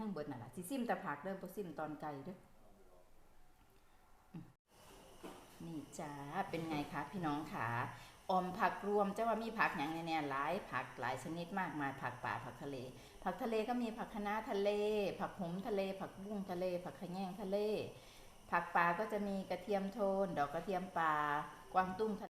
ทั้งเบิดนั่นแหละสิซิมแต่ผักเด้อบ่ซิมตอนไก่เด้ออืมนี่จ้าเป็นไงคะพี่น้องขาออมผักรวมจะว่ามีผักอย่างแน่ๆหลายผักหลายชนิดมากมายผักป่าผักทะเล ผักทะเลก็มีผักคะน้าทะเล ผักหมทะเล ผักบุ้งทะเล ผักขะแยงทะเล ผักป่าก็จะมีกระเทียมโทน ดอกกระเทียมป่ากวางตุ้งทะเล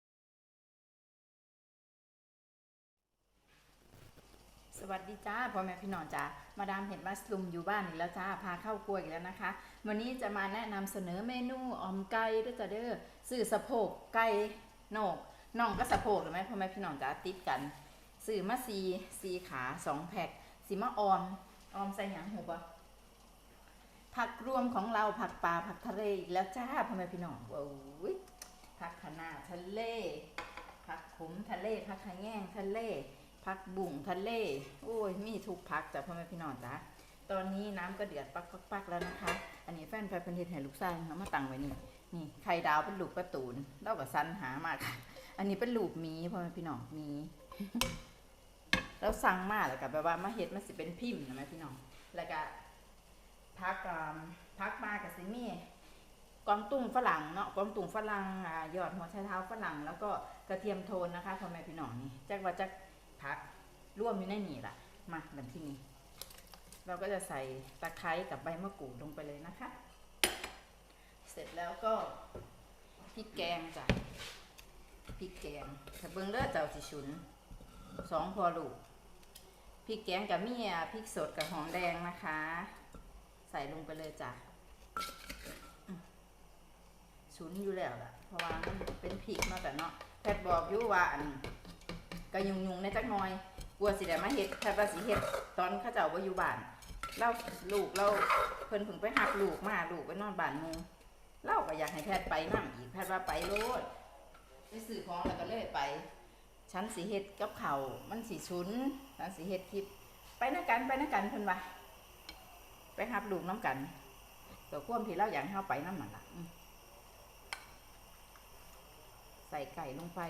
สวัสดีจ้าพ่อแม่พี่น้องจ้ามาดามเห็ดมัสลุมอยู่บ้านอีกแล้วจ้าพาเข้าครัวอีกแล้วนะคะ วันนี้จะมาแนะนำเสนอเมนูออมไก่ด้วยจ้าเด้อซื้อสะโพกไก่โหนกน่องก็สะโพกหรือไหมพ่อแม่พี่น้องจ้าติดกันซื้อมาซีซีขาสองแพ็คสีมะออมออมใส่หยังหูปะผักรวมของเราผักป่าผักทะเลอีกแล้วจ้าพ่อแม่พี่น้องว้าวผักคะน้าทะเลผักขมทะเลผักขะแยงทะเล ผักบุ่งทะเล โอ้ย มีทุกผักจ้ะพ่อแม่พี่น้องจ้าตอนนี้น้ำก็เดือดปักปักแล้วนะคะ อันนี้แฟนแฟนเป็นเห็ดให้ลูกชายเขามาตั้งไว้นี่ นี่ไข่ดาวเป็นลูกประตูนเล่ากับซันหามากค่ะ อันนี้เป็นลูกมีพ่อแม่พี่น้องมีแล้วสั่งมาแล้วก็แบบว่ามาเห็ดมันสิเป็นพิมพ์นะแม่พี่น้อง แล้วก็พักพักมากับซิมี่กวางตุ้งฝรั่งเนาะกวางตุ้งฝรั่งยอดหัวไชเท้าฝรั่ง แล้วก็กระเทียมโทนนะคะพ่อแม่พี่น้องนี่จักว่าจัก พักร่วมอยู่ในนี่ล่ะ มาแบบที่นี่เราก็จะใส่ตะไคร้กับใบมะกรูดลงไปเลยนะคะ เสร็จแล้วก็พริกแกงจ้ะพริกแกงถ้าเบิ้งเลือดเจ้าสิชุนสองพอลูกพริกแกงกับเมียพริกสดกับหอมแดงนะคะ ใส่ลงไปเลยจ้ะอืมชุนอยู่แล้วล่ะเพราะว่ามันเป็นพริกเนาแต่เนาะแพทบอกอยู่ว่าอัน ก็ยุงยุงๆในจักหน่อยกลัวสิได้มาเฮ็ดแพทย์ว่าสิเฮ็ดตอนเขาเจ้าบ่อยู่บ้านเราลูกเราเพิ่นเพิ่งไปหักลูกมาลูกไปนอนบ้านมูเราก็อยากให้แพทย์ไปนํอีกแพทย์ว่าไปโลดไปซื้อของแล้วก็เลยไปฉันสิเฮ็ดกับเขามันสิชุนฉันสิเฮ็ดคลิป ไปนะกันไปนะกันเพิ่นว่าไปหับลูกน้ำกันตัวควมที่เราอยากให้เราไปน้ำมันละใส่ไก่ลงไป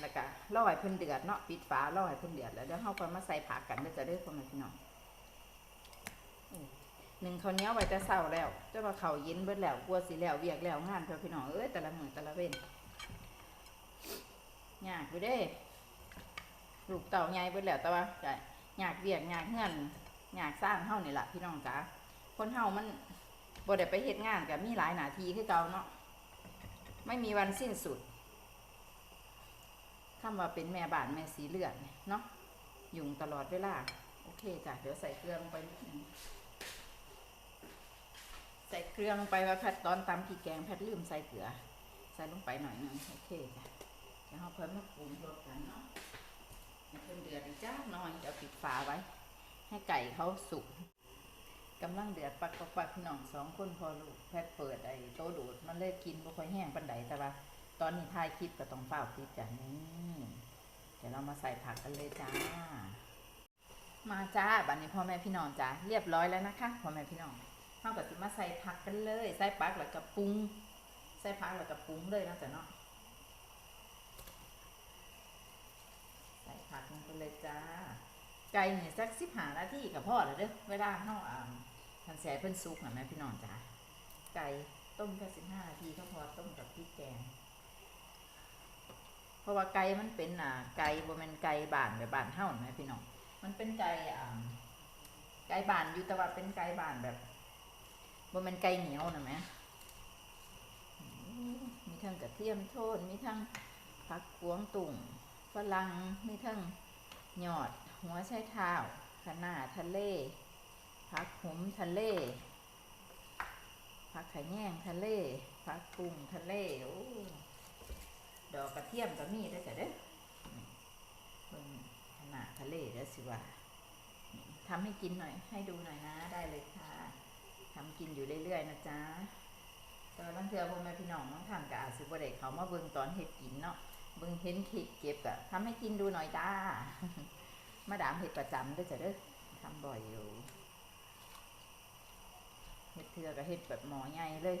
แล้วก็ล่อให้เพิ่นเดือดเนาะปิดฝาล่อให้เพิ่นเดือดแล้วเดี๋ยวเราก็มาใส่ผักกันเดี๋ยวจะได้ความพี่น้องหนึ่งข้าวเนียไว้จะเศร้าแล้วจ้าว่าเขาเย็นเบิดแล้วกลัวสิแล้วเวียกแล้วงานเพื่อพี่น้องเอ้ยแต่ละมือแต่ละเว้นยากอยู่เด้ลูกเต่าใหญ่เบิดแล้วแต่ว่าก็ยากเวียกยากเงื่อนอยากสร้างเฮานี่แหละพี่น้องจ๋าคนเฮามันบ่ได้ไปเฮ็ดงานกับมีหลายหน้าที่คือเก่าเนาะไม่มีวันสิ้นสุด คำว่าเป็นแม่บ้านแม่สีเลือดเนาะยุ่งตลอดเวลา โอเคจ้ะ เดี๋ยวใส่เกลือลงไปนิดนึงใส่เกลือลงไปว่าแพทตอนตำพริกแกงแพทลืมใส่เกลือ ใส่ลงไปหน่อยนึงโอเคจ้ะเดี๋ยวเราเพิ่มมาปรุงรสกันเนาะเพิ่มเดือดอีจ้าหน่อยเดี๋ยวปิดฝาไว้ ให้ไก่เขาสุกกำลังเดือดปักปักปักพี่น้องสองคนพอลูกแพทเปิดไอ้โตดูดมันเลยกินบ่ค่อยแห้งปันใดแต่ว่า ตอนนี้ถ่ายคลิปก็ต้องเฝ้าปิดจ้ะนี่เดี๋ยวเรามาใส่ผักกันเลยจ้า มาจ้าบัดนี้พ่อแม่พี่น้องจ้าเรียบร้อยแล้วนะคะพ่อแม่พี่น้องเท่ากับที่มาใส่ผักกันเลย ใส่ปักแล้วก็ปรุง ใส่ผักแล้วก็ปรุงเลยนะจ๊ะเนาะใส่ผักลงไปเลยจ้า ไก่เนี่ยสักสิบหานาทีกับพ่อแล้วเด้อเวลาเฮาอ่าทันแสเพิ่นสุกนะแม่พี่น้องจ้าไก่ต้มแค่สิบห้านาทีก็พอต้มกับพริกแกง เพราะว่าไก่มันเป็นอ่าไก่บ่แม่นไก่บ้านแบบบ้านเฮานะแม่พี่น้องมันเป็นไก่อ่าไก่บ้านอยู่แต่ว่าเป็นไก่บ้านแบบบ่แม่นไก่เหนียวนะแม่มมีทั้งกระเทียมโทนมีทั้งผักกวงตุ่งฝรั่งมีทั้งหยอด หัวไชเท้าคะน้าทะเลผักหุมทะเลผักขะแยงทะเลผักกุ้งทะเลโอ้ ดอกกระเทียมก็มีได้จ้ะเด้อนี่เบิ่งคะน้าทะเลเด้อสิว่าทำให้กินหน่อย ให้ดูหน่อยนะได้เลยค่ะทำกินอยู่เรื่อยๆนะจ๊ะตอนบางเทือพ่อแม่พี่น้องน้องทำกับอาจสิบ่ได้เขามาเบิ่งตอนเฮ็ดกินเนาะเบิ่งเห็นคลิปเก็บอะทำให้กินดูหน่อยจ้ามาดามเห็ดประจำเด้วยจ้ะเด้อทำบ่อยอยู่เห็ดเถือกับเห็ดแบบหมอใหญ่เลย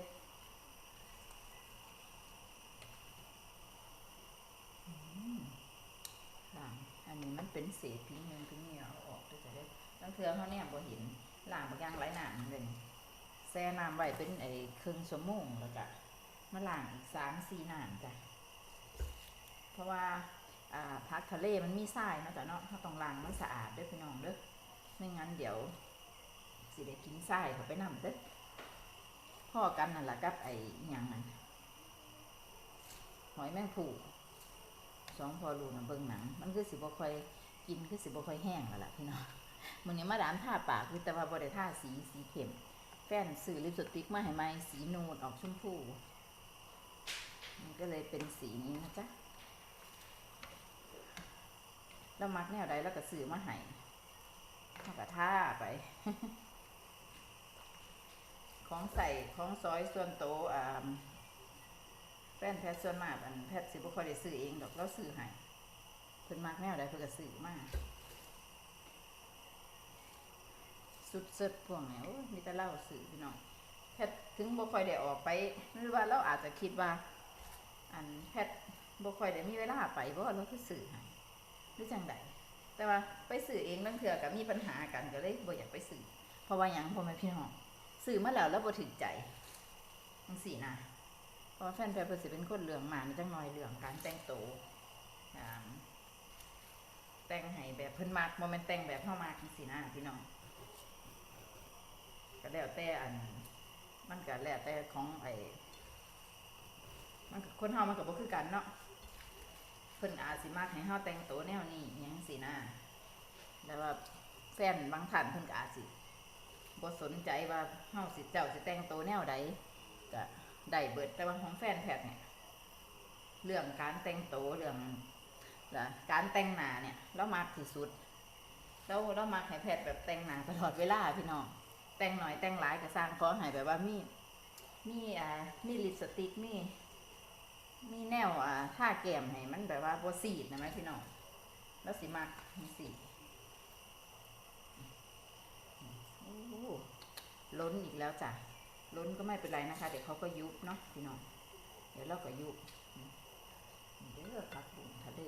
อืมค่ะ อันนี้มันเป็นเศษพิงเงินพิงเหนียวเอาออกด้วยจะเด้ตั้งเถือเขาเนี่ยบ่เห็นหล่างย่างไรน้ำเลยแช่น้ำไว้เป็นไอ้ครึ่งชั่วโมงแล้วก็มาหลางอีกสามสี่น้ำจ้ะเพราะว่าอ่าพักทะเลมันมีทรายนาะจ้ะเนาะเราต้องล้างมันสะอาดด้อพี่น้องเด้อไม่งั้นเดี๋ยวสิได้กินทรายเขาไปนำเด้อพ่อกันนั่นแหละกับไอ้ยังนั่นหอยแมงผู้ สองพอรูนะเบิ่งหนัง มันคือสิบ่ค่อยกินคือสิบ่ค่อยแห้งแล้วล่ะพี่น้องมื้อนี้มาดามท่าปากคือแต่ว่าบ่ได้ทาสีสีเข้มแฟนซื้อลิปสติกมาให้ใหมสีนูดออกชมพูมันก็เลยเป็นสีนี้นะจ๊ะแล้วมักแนวใดแล้วก็ซื้อมาให้แล้วก็ทาไป ของใส่ของซอยส่วนโตอ่า ฟนแพทย์ส่วนมากอันแพทย์สิบ่ค่อยได้ซื้อเองดอกเราซื้อให้เพิ่นมักแนวใดเพิ่นก็ซื้อมาสุดเสดพวกเนี้โอ้มีแต่เล่าสื่อพี่น้องแพทย์ถึงบ่ค่อยได้ออกไปหรือว่าเราอาจจะคิดว่า อันแพทย์บ่ค่อยได้มีเวลาไปเพราะว่าเราคือสื่อให้หรือจังใดแต่ว่าไปสื่อเองบางเถื่อก็มีปัญหากันก็เลยบ่อยากไปสื่อเพราะว่าหยังพ่อแม่พี่น้องสื่อมาแล้วแล้วบ่ถึงใจจังซี่นะ พราะแฟนแพทย์เพิ่นสิเป็นคนเรื่องหมามีจังน้อยเรื่องการแต่งตัวแต่งให้แบบเพิ่นมักบ่แม่นแต่งแบบเฮามักจังซี่นะพี่น้องก็แล้วแต่อัน มันก็แล้วแต่ของไอ้มันก็คนเฮามันก็บ่คือกันเนาะเพิ่นอาจสิมักให้เฮาแต่งตัวแนวนี้หยังสินะแต่ว่าแฟนบางท่านเพิ่นก็อาจสิบ่สนใจว่าเฮาสิเจ้าสิแต่งตัวแนวใดก็ ได้เบิดแต่ว่าของแฟนแพทย์เนี่ย เรื่องการแต่งโตเรื่องละการแต่งหน้าเนี่ยเรามักที่สุดแล้วเรามักให้แพทย์แบบแต่งหน้าตลอดเวลาพี่น้องแต่งหน่อยแต่งหลายก็สร้างขอให้แบบว่ามีมีอ่ามีลิปสติกมีมีแนวอ่าท่าแก้มให้มันแบบว่าบสีดนะไหมพี่น้องแล้วสิมักมีสีล้นอีกแล้วจ้ะ ล้นก็ไม่เป็นไรนะคะ เดี๋ยวเขาก็ยุบเนาะพี่น้อง เดี๋ยวเราก็ยุบเดี๋ยวผักบุ้งทะเล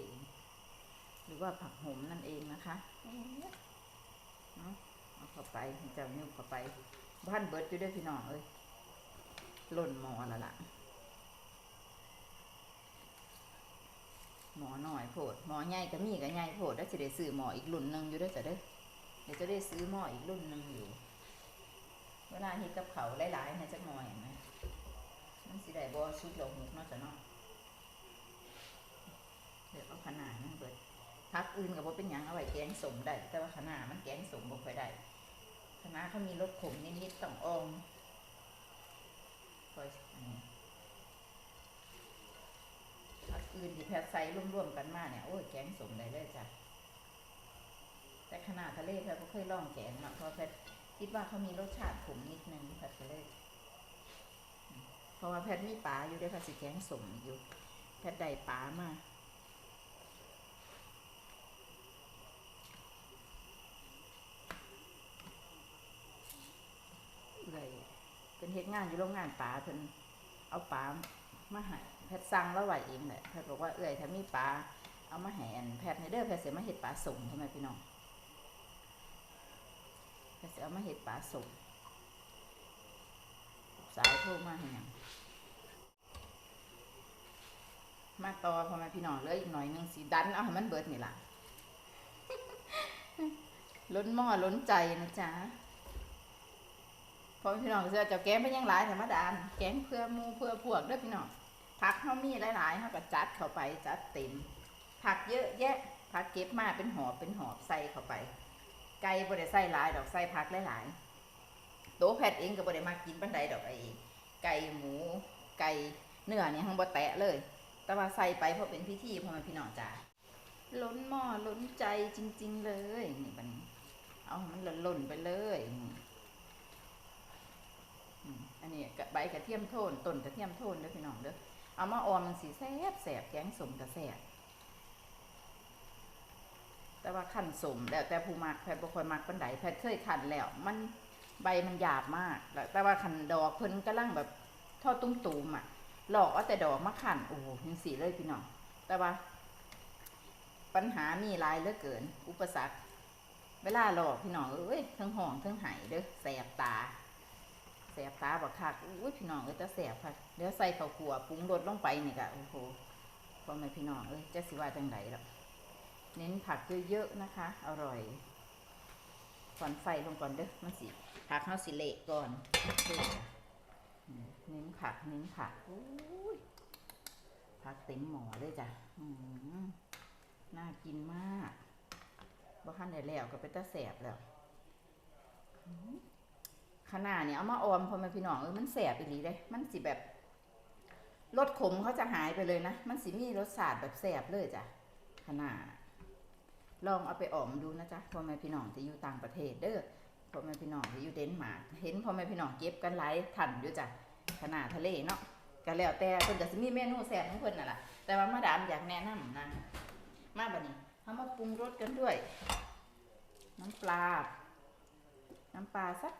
หรือว่าผักโหมนั่นเองนะคะเอ๊ะเนาะเอาเข้าไปเจ้านิ้วเข้าไปบ้านเบิดอยู่ด้วยพี่น้องเอ้ยหล่นหมอและล่ะหมอหน่อยโพดหมอใหญ่ก็มีก็ใหญ่โพดแล้วจะได้ซื้อหมออีกรุ่นหนึ่งอยู่ด้วยจะเด้เดี๋ยวจะได้ซื้อหมออีกรุ่นหนึ่งอยู่ วลาเฮ็ดกับเขาหลายๆนะจักหน่อยเห็นไหมมันสิได้บ่ชุดลงหุกเนาะจ้ะเนาะเดี๋ยวเอาขนาดมันเบิดพักอื่นกับว่าเป็นยังเอาไว้แกงสมได้ แต่ว่าขนาดมันแกงสมบ่ค่อยได้คณะเขามีรสขมนิดๆต้องออมคอยพักอื่นที่แพทย์ใส่ร่วมๆกันมาเนี่ยโอ้ยแกงสมได้เลยจ้ะแต่ขนาดทะเลแพทก็เคยลองแกงมาเพราะแพท คิดว่าเขามีรสชาติขมนิดนึงแพทย์ก็เลยอืมเพราะว่าแพทย์มีปลาอยู่ด้วยค่ะสิแกงสมอยู่แพทย์ได้ปลามาเลยเป็นเฮ็ดงานอยู่โรงงานปลาเพิ่นเอาปลามาให้แพทย์สั่งแล้วไหวเองแหละแพทย์บอกว่าเอ้ยถ้ามีปลาเอามาให้อันแพทย์ให้เด้อแพทย์สิมาเฮ็ดปลาส่งใช่ไมพี่น้อง แพทย์สิเอามาเฮ็ดปลาส่งสาวโทรมาให้ยังมาต่อพ่อแม่พี่น้องเลยอีกหน่อยหนึงสีดันเอาให้มันเบิดนี่ล่ะล้นหม้อล้นใจนะจ๊ะพอพี่น้องเสื้อจ้าแกงเป็นยังหลายธรรมดาแกงเพื่อมูเพื่อพวกเด้อพี่น้องผักเขามีหลายๆเขาก็จัดเข้าไปจัดเต็มผักเยอะแยะผักเก็บมาเป็นหอบเป็นหอบใส่เข้าไป ก่บ่ได้ใส่หลายดอกใส่ผักหลายๆโตะแพทเองก็บ่ได้มากินปันใดดอกไอ้ไก่หมูไก่เนื้อเนี่ยทั้งบ่แตะเลย แต่ว่าใส่ไปเพราะเป็นพิธีพอแม่พี่น้องจ้าล้นหม้อล้นใจจริง ๆ เลยนี่มันเอามันล้นๆไปเลยอันนี้ใบกระเทียมโทนต้นกระเทียมโทนเด้อพี่น้องเด้อเอามาออมมันสีแซ่บแสบแกงสมกระแสบ แต่ว่าขั้นสมแล้วแต่ผู้มักแพทย์บ่ค่อยมักปานใดแพทย์เคยขันแล้ว มันใบมันหยาบมากแล้วแต่ว่าขันดอกเพิ่นกำลังแบบทอดตุ้มตูมอะหลอกเอาแต่ดอกมาขันโอ้โหยังสีเลยพี่น้องแต่ว่า ปัญหามีหลายเหลือเกิน อุปสรรค เวลาหลอกพี่น้องเอ้ยทั้งห่องทั้งไหายเด้อแสบตาแสบตาบักคักอุ้ยพี่น้องเอ้ยจะแสบค่ะเดี๋ยวใส่ข้าวขัวปรุงรสลงไปนี่ก็โอ้โหพ่อแม่พี่น้องเอ้ยจะสิว่าจังไดล่ะ เน้นผักเยอะๆนะคะ อร่อยก่อนไฟลงก่อนเด้อมันสิผักเฮาสิเละก่อนเน้นผักเน้นผักอุ้ยผักเต็มหม้อเลยจ้ะน่ากินมากบ่คันได้แล้วก็เป็นตาแสบแล้วขนาดเนี่ยเอามาออมพอมาพี่น้องเออมันแสบอีหลีเลย มันสิแบบรสขมเขาจะหายไปเลยนะ มันสิมีรสชาติแบบแสบเลยจ้ะขนาด ลองเอาไปออมดูนะจ๊ะพ่อแม่พี่น้องที่อยู่ต่างประเทศเด้อพ่อแม่พี่น้องที่อยู่เดนมาร์กเห็นพ่อแม่พี่น้องเก็บกันหลายถันอยู่จ้ะขนาดทะเลเนาะก็แล้วแต่เพิ่นก็สิมีเมนูแซ่บของเพิ่นน่ะล่ะแต่ว่ามาดามอยากแนะนำนะมาบัดนี้เอามาปรุงรสกันด้วย น้ำปลา น้ำปลาสัก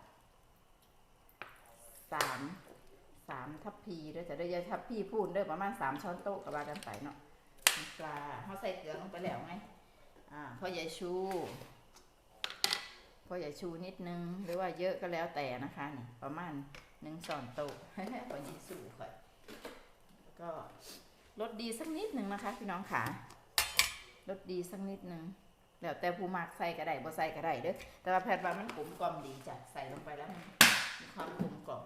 สามสามทัพพีเด้อจะได้ยาทัพพีพูดเด้อประมาณสามช้อนโต๊ะกับว่ากันไปเนาะน้ำปลาเขาใส่เกลือลงไปแล้วไง อ่าพอใหญ่ชูพอใหญ่ชูนิดนึง หรือว่าเยอะก็แล้วแต่นะคะ นี่ประมาณหนึ่งช้อนโต๊ะพอใหญ่สูค่อยก็รสดีสักนิดหนึ่งนะคะ พี่น้องขารสดีสักนิดหนึ่งแล้วแต่ผู้มักใส่ก็ได้บ่ใส่ก็ได้เด้อแต่ว่าแพทย์ว่ามันกลมกล่อมดีจ้ะใส่ลงไปแล้วมันมีความกลมกล่อม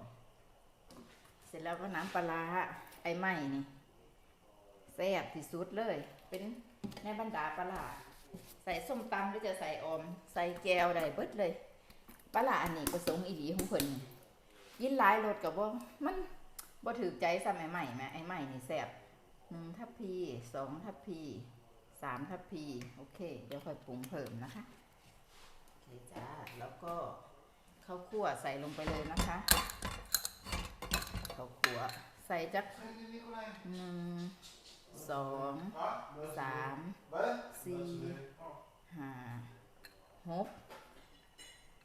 เสร็จแล้วก็น้ำปลาไอ้ไหม้นี่แซ่บที่สุดเลย เป็นในบรรดาปลาร้า ใส่ส้มตำหรือจะใส่ออม ใส่แก้วได้เบิดเลยปลาอันนี้ประสงค์อีหลีของเพิ่นยินหลายรสกับบ่ามันบ่ถือใจซ้ำไอ้ไหม้แหมไอ้ไหม้นี่แซ่บหนึ่งทัพพีสองทัพพีสามทัพพีโอเค เดี๋ยวค่อยปรุงเพิ่มนะคะโอเคจ้าแล้วก็ข้าวคั่วใส่ลงไปเลยนะคะข้าวคั่วใส่จักหนึ่ง สองสามสี่ห้าหก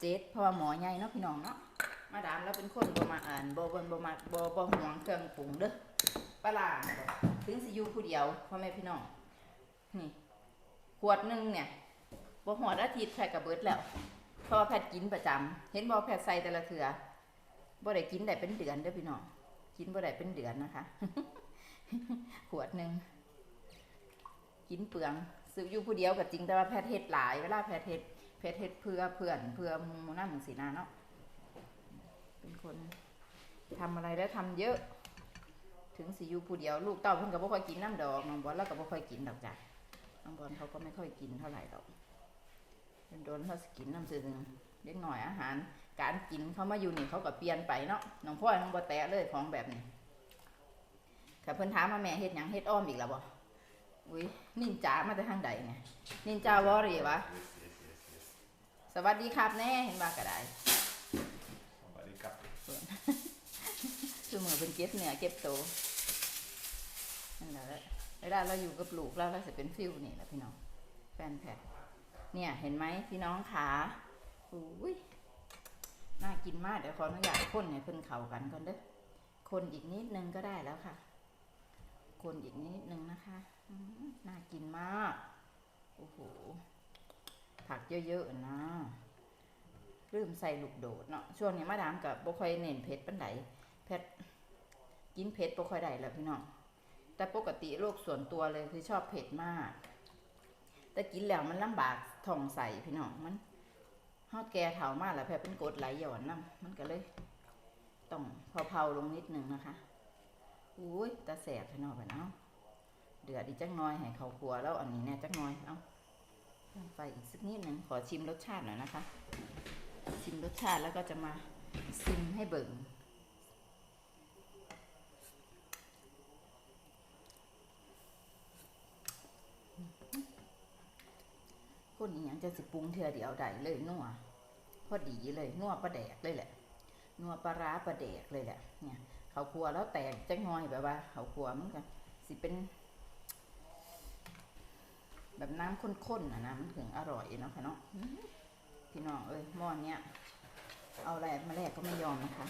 เจ็ดเพราะว่าหมอใหญ่เนาะพี่น้องเนาะมาดามแล้วเป็นคนบ่มาอ่านบ่บ่บ่มาบ่บ่ห่วงเครื่องปรุงเด้อปลาถึงสิอยู่ผู้เดียวพ่อแม่พี่น้องนี่ขวดหนึ่งเนี่ยบ่หอดอาทิตย์แพทย์กับเบิดแล้วเพราะว่าแพทย์กินประจำเห็นบ่แพทย์ใส่แต่ละเถือบ่ได้กินได้เป็นเดือนเด้อพี่น้องกินบ่ได้เป็นเดือนนะคะ ขวดหนึ่งกินเปลืองซื้ออยู่ผู้เดียวก็จริงแต่ว่าแพทเฮ็ดหลาย เวลาแพทเฮ็ดแพทเฮ็ดเพื่อเพื่อนเพื่อหมู่หน้าหมู่สีนาเนาะเป็นคนทำอะไรแล้วทำเยอะ ถึงสิอยู่ผู้เดียวลูกเต้าเพิ่นก็บ่ค่อยกินน้ำดอกน้องบอลแล้วก็บ่ค่อยกินดอกจ้ะน้องบอลเขาก็ไม่ค่อยกินเท่าไหร่ดอกโดนเขาสกินน้ำซื่อๆเล็กหน่อยอาหาร การกินเขามาอยู่นี่เขาก็เปลี่ยนไปเนาะน้องพ่อยน้องบ่แตะเลยของแบบนี้ ค่ะเพิ่นถามว่าแม่เฮ็ดหยังเฮ็ดอ้อมอีกแล้วบ่อุ้ยนินจามาแต่ทางใดเนี่ยนินจาวอรี่วะสวัสดีครับแน่เห็นว่าก็ได้สวัสดีครับคือมือเป็นเก็บเนื้อเก็บโตวนั่นแหละเวลาเราอยู่กับลูกเราเราจะเป็นฟิลนี่แหละพี่น้อง แฟนแพทเนี่ยเห็นไหมพี่น้องขาอุ้ยน่ากินมากเดี๋ยวขออนุญาตคนให้เพิ่นเข้ากันก่อนเด้อคนอีกนิดนึงก็ได้แล้วค่ะ คนอีกนิดนึงนะคะน่ากินมาก โอ้โห ผักเยอะๆนะลืมใส่ลูกโดดเนาะ ช่วงนี้มาดามกับบ่ค่อยเน้นเผ็ดปานใดเผ็ดกินเผ็ดบ่ค่อยได้แล้วพี่น้อง แต่ปกติโรคส่วนตัวเลยคือชอบเผ็ดมาก แต่กินแล้วมันลำบากท้องใส่พี่น้อง มันฮอดแก่เฒ่ามากแล้วแพ้เป็นกรดไหลย้อนน้ำมันก็เลย ต้องเผาๆลงนิดนึงนะคะ อุ้ยตาแสบพี่น้องไปเนาะเดือดอีกจักน้อยให้เขาครัวแล้วอันนี้เนี่ยจักน้อยเอาเพิ่มไฟอีกสักนิดหนึ่งขอชิมรสชาติหน่อยนะคะ ชิมรสชาติแล้วก็จะมาซิมให้เบิ่งคนอีหยังจะสิปรุงเทือเดียวได้เลยนัวพอดีเลยนัวปลาแดกเลยแหละนัวปลาร้าปลาแดกเลยแหละเนี่ย เขาครัวแล้วแตกจังงอยแบบว่าเขาครัวมันก็สิเป็น แบบน้ำข้นๆนะนะมันถึงอร่อยเนาะค่ะเนาะอื้อพี่น้องเอ้ยหม้อเนี้ยเอาอะไรมาแลกก็ไม่ยอมนะคะ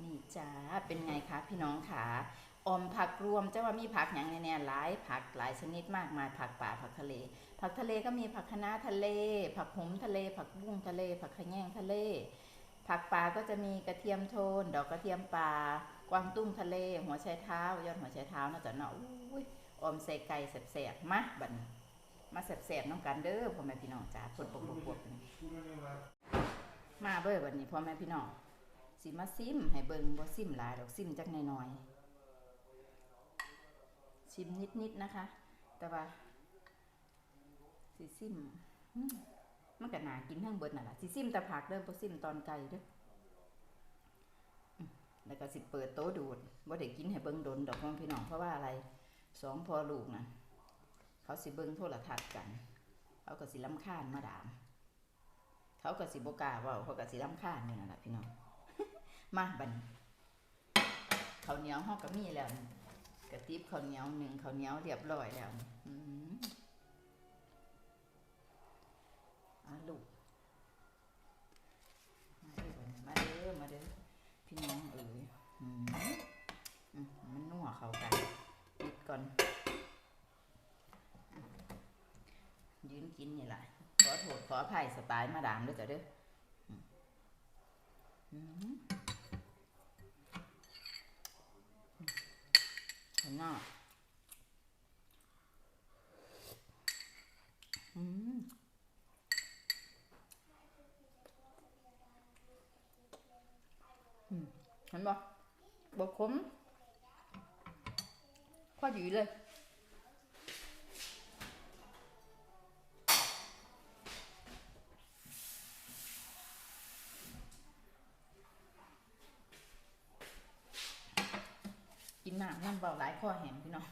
นี่จ้าเป็นไงคะพี่น้องขาออมผักรวมจะว่ามีผักอย่างแน่ๆหลายผักหลายชนิดมากมายผักป่าผักทะเล ผักทะเลก็มีผักคะน้าทะเล ผักหมทะเล ผักบุ้งทะเล ผักขะแยงทะเล ผักป่าก็จะมีกระเทียมโทน ดอกกระเทียมป่ากวางตุ้งทะเล หัวไชเท้ายอดหัวไชเท้าน่าจะเนาะอุ้ยอมใส่ไก่แสบๆมาบัดนี้มาแสบๆน้องกันเด้อพ่อแม่พี่น้องจ้าปวดปวดปวดปวดมาเบ้อบัดนี้พ่อแม่พี่น้องสิมาซิมให้เบิ่งบ่ซิมหลายดอกซิมจักหน่อยๆชิมนิดๆนะคะ แต่ว่าสิซิม มันก็นากินทั้งเบิดนั่นล่ะสิซิมแต่ผักเด้อบ่ซิมตอนไก่เด้อแล้วก็สิเปิดโต๊ะดูดว่าได้กินให้เบิ่งดนดอกน้องพี่น้องเพราะว่าอะไรสองพอลูกนะเขาสิเบิ่งโทรทัศน์กัน เขาก็สิล้ำคาญมาดาม เขาก็สิบกาว่าเขาก็สิล้ำคาญนี่นั่นแหละพี่น้องมาบัดนข้าวเหนียวห้องก็มีแล้วกระติบข้าวเหนียวหนึ่งข้าวเหนียวเรียบร้อยแล้วอืม อาลูก มาเด้อมาเด้อมาเด้อพี่น้องเอ๋ยอืมมันนัวเข้ากันนิดก่อนยืนกินนี่แหละขอโทษขออภัยสไตล์มาดามด้วยจ้ะเด้ออืมอืมข้างนอกอืม เห็นบ่บกขมพอดีเลยกินหนามน้ำเบาหลายข้อแหงพี่น้อง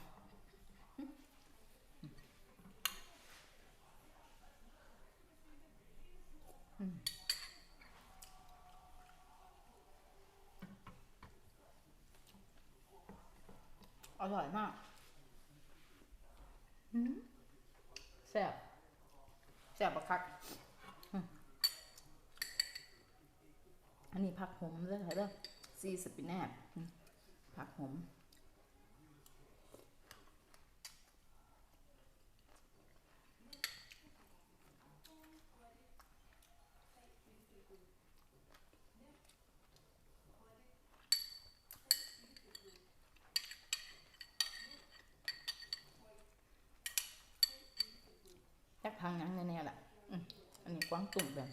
อืมอร่อยมากอืมแซ่บ แซ่บบักคัก อันนี้ผักหอมเลยค่ะเด้อซีสปินแนบผักหอม จักพังหยังแน่ๆแหละอืมอันนี้กวางตุ้งแบบ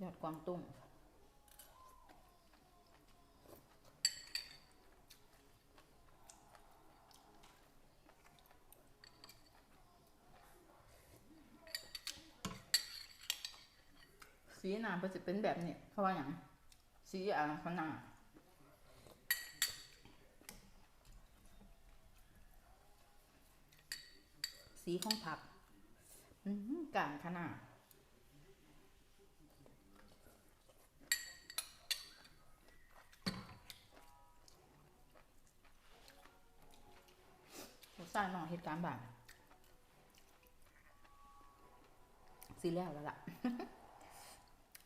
ยอดกวางตุ้งสีหน้ำก็จะเป็นแบบนี้เพราะว่าอย่างสีอ่าขนาดสีของผักอืมกลางขนาด ใชายน้องเหตุการณ์แบบสิแล้วแล้วล่ะ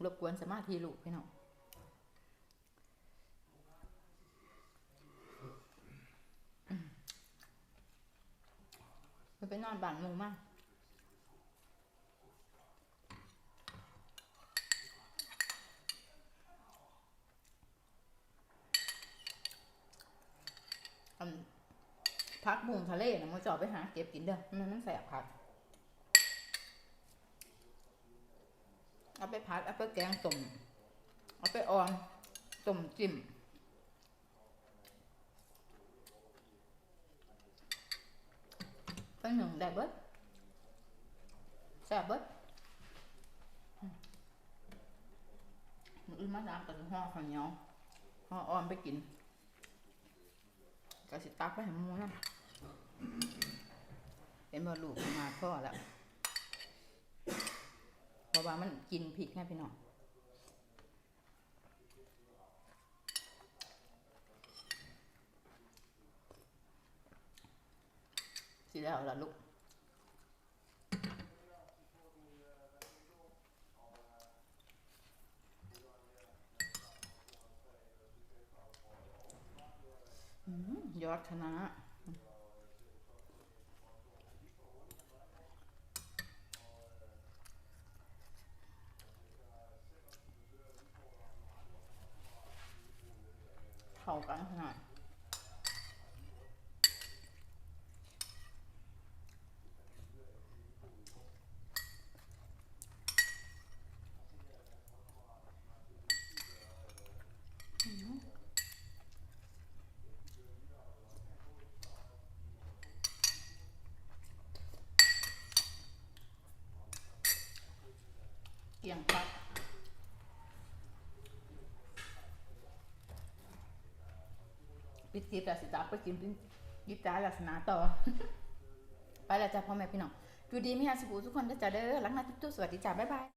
รบกวนสมาธิลูกพี่น้องมไปไปนอนบ้านมูมาก อัน พักบุงทะเลนะมันจอไปหาเก็บกินเด้อมันมันแสบผักเอาไปผัดเอาไปแกงต้มเอาไปออมต้มจิ้มไปหนึ่งได้เบิดแซ่บเบิดมืออื่นมาดามกับห่อข้าวเหนียวห่อออมไปกินก็สิตักไปให้หมูนะ เป็นบอลูกมาพ่อแล้วเพราะว่ามันกินผิดไงพี่น้องสิแล้วล่ะลูกยอดคณะ เข้ากันขนาดเกี่ยงปัก ปิดคลิปแล้วสิจ้าไปกินยิบจ้าลักษณะต่อ ไปแล้วจ้าพ่อแม่พี่น้องดูดีมีฮาสิบูทุกคนเด้อจ้าเด้อหลังมาทุกๆสวัสดีจ้าบ๊ายบาย